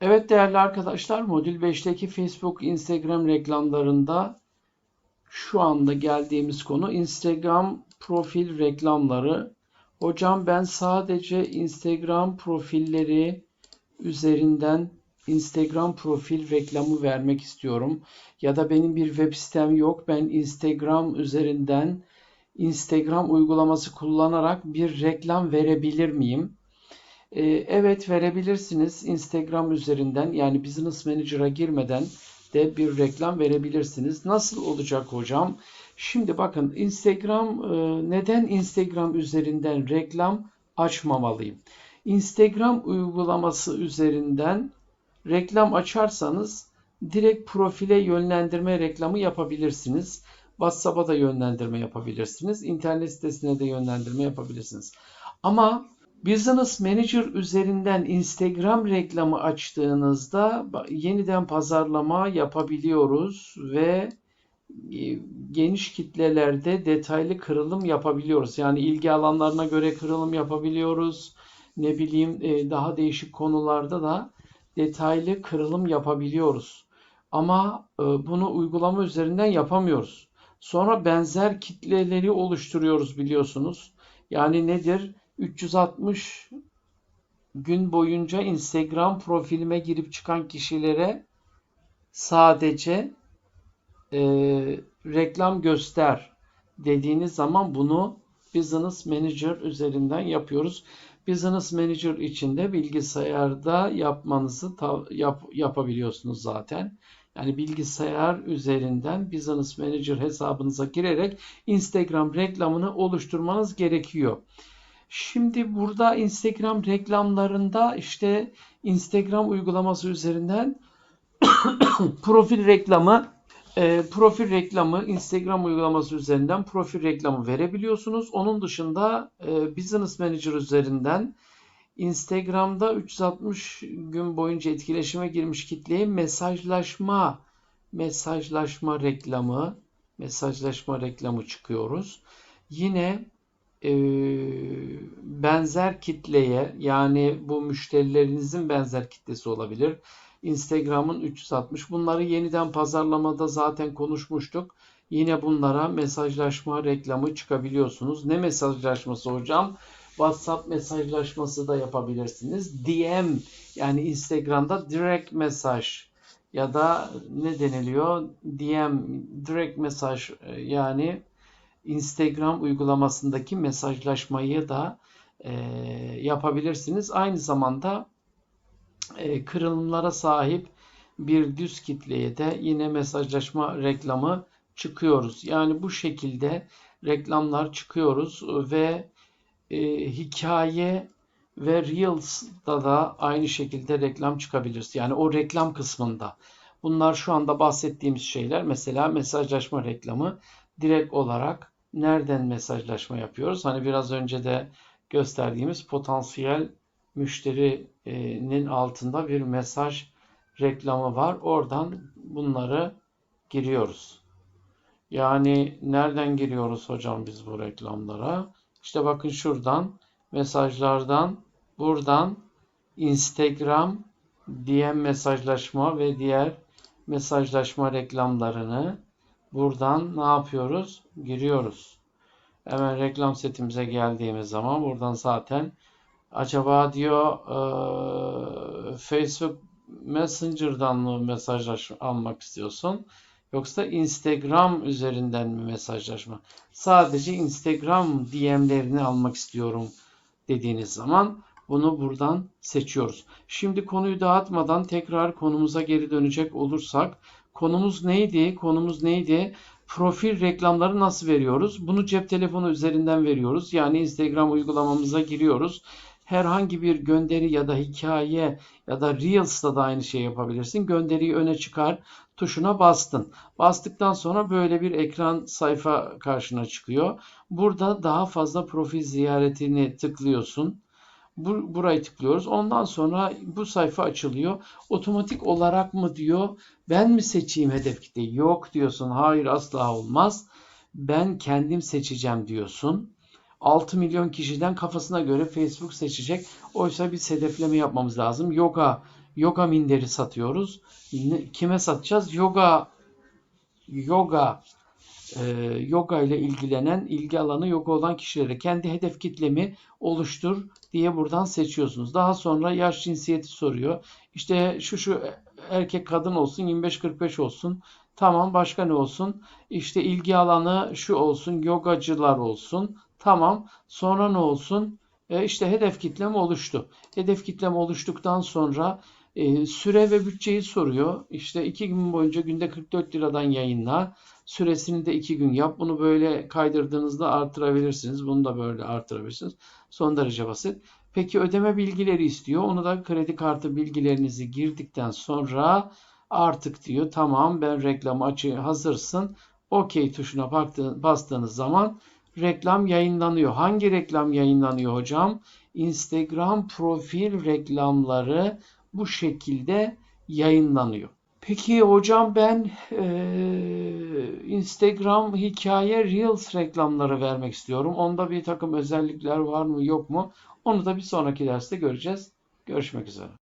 Evet değerli arkadaşlar, Modül 5'teki Facebook, Instagram reklamlarında şu anda geldiğimiz konu Instagram profil reklamları. Hocam ben sadece Instagram profilleri üzerinden Instagram profil reklamı vermek istiyorum. Ya da benim bir web sitem yok. Ben Instagram üzerinden Instagram uygulaması kullanarak bir reklam verebilir miyim? Ee, Evet verebilirsiniz. Instagram üzerinden yani Business Manager'a girmeden de bir reklam verebilirsiniz. Nasıl olacak hocam? Şimdi bakın Instagram e, neden Instagram üzerinden reklam açmamalıyım? Instagram uygulaması üzerinden reklam açarsanız direkt profile yönlendirme reklamı yapabilirsiniz. WhatsApp'a da yönlendirme yapabilirsiniz. İnternet sitesine de yönlendirme yapabilirsiniz. Ama Business Manager üzerinden Instagram reklamı açtığınızda yeniden pazarlama yapabiliyoruz ve e, geniş kitlelerde detaylı kırılım yapabiliyoruz. Yani ilgi alanlarına göre kırılım yapabiliyoruz. Ne bileyim e, daha değişik konularda da detaylı kırılım yapabiliyoruz. Ama e, bunu uygulama üzerinden yapamıyoruz. Sonra benzer kitleleri oluşturuyoruz biliyorsunuz. Yani nedir? 360 gün boyunca Instagram profilime girip çıkan kişilere sadece e, reklam göster dediğiniz zaman bunu Business Manager üzerinden yapıyoruz. Business Manager içinde bilgisayarda yapmanızı yap, yapabiliyorsunuz zaten. Yani bilgisayar üzerinden Business Manager hesabınıza girerek Instagram reklamını oluşturmanız gerekiyor. Şimdi burada Instagram reklamlarında işte Instagram uygulaması üzerinden profil reklamı e, profil reklamı Instagram uygulaması üzerinden profil reklamı verebiliyorsunuz. Onun dışında e, Business Manager üzerinden Instagram'da 360 gün boyunca etkileşime girmiş kitleye mesajlaşma mesajlaşma reklamı mesajlaşma reklamı çıkıyoruz. Yine e, benzer kitleye yani bu müşterilerinizin benzer kitlesi olabilir. Instagram'ın 360 bunları yeniden pazarlamada zaten konuşmuştuk. Yine bunlara mesajlaşma reklamı çıkabiliyorsunuz. Ne mesajlaşması hocam? WhatsApp mesajlaşması da yapabilirsiniz. DM yani Instagram'da direct mesaj ya da ne deniliyor? DM direct mesaj yani Instagram uygulamasındaki mesajlaşmayı da e, yapabilirsiniz. Aynı zamanda e, kırılımlara sahip bir düz kitleye de yine mesajlaşma reklamı çıkıyoruz. Yani bu şekilde reklamlar çıkıyoruz ve e, hikaye ve Reels'da da aynı şekilde reklam çıkabilir. Yani o reklam kısmında. Bunlar şu anda bahsettiğimiz şeyler. Mesela mesajlaşma reklamı direkt olarak nereden mesajlaşma yapıyoruz? Hani biraz önce de gösterdiğimiz potansiyel müşterinin altında bir mesaj reklamı var. Oradan bunları giriyoruz. Yani nereden giriyoruz hocam biz bu reklamlara? İşte bakın şuradan mesajlardan buradan Instagram DM mesajlaşma ve diğer mesajlaşma reklamlarını buradan ne yapıyoruz? Giriyoruz. Hemen reklam setimize geldiğimiz zaman buradan zaten acaba diyor e, Facebook Messenger'dan mı mesaj almak istiyorsun? Yoksa Instagram üzerinden mi mesajlaşma? Sadece Instagram DM'lerini almak istiyorum dediğiniz zaman bunu buradan seçiyoruz. Şimdi konuyu dağıtmadan tekrar konumuza geri dönecek olursak konumuz neydi? Konumuz neydi? Profil reklamları nasıl veriyoruz? Bunu cep telefonu üzerinden veriyoruz. Yani Instagram uygulamamıza giriyoruz herhangi bir gönderi ya da hikaye ya da Reels'ta da aynı şey yapabilirsin. Gönderiyi öne çıkar tuşuna bastın. Bastıktan sonra böyle bir ekran sayfa karşına çıkıyor. Burada daha fazla profil ziyaretini tıklıyorsun. Bu, burayı tıklıyoruz. Ondan sonra bu sayfa açılıyor. Otomatik olarak mı diyor ben mi seçeyim hedef kitleyi? Yok diyorsun. Hayır asla olmaz. Ben kendim seçeceğim diyorsun. 6 milyon kişiden kafasına göre Facebook seçecek. Oysa bir hedefleme yapmamız lazım. Yoga yoga minderi satıyoruz. Kime satacağız? Yoga yoga e, yoga ile ilgilenen, ilgi alanı yoga olan kişilere kendi hedef kitlemi oluştur diye buradan seçiyorsunuz. Daha sonra yaş cinsiyeti soruyor. İşte şu şu erkek kadın olsun 25-45 olsun. Tamam başka ne olsun? İşte ilgi alanı şu olsun yogacılar olsun. Tamam sonra ne olsun? E, işte hedef kitlem oluştu. Hedef kitlem oluştuktan sonra e, süre ve bütçeyi soruyor. İşte iki gün boyunca günde 44 liradan yayınla. Süresini de iki gün yap. Bunu böyle kaydırdığınızda artırabilirsiniz. Bunu da böyle artırabilirsiniz. Son derece basit. Peki ödeme bilgileri istiyor. Onu da kredi kartı bilgilerinizi girdikten sonra artık diyor tamam ben reklam açı hazırsın. OK tuşuna bastığınız zaman reklam yayınlanıyor. Hangi reklam yayınlanıyor hocam? Instagram profil reklamları bu şekilde yayınlanıyor. Peki hocam ben eee, Instagram hikaye Reels reklamları vermek istiyorum. Onda bir takım özellikler var mı yok mu? Onu da bir sonraki derste göreceğiz. Görüşmek üzere.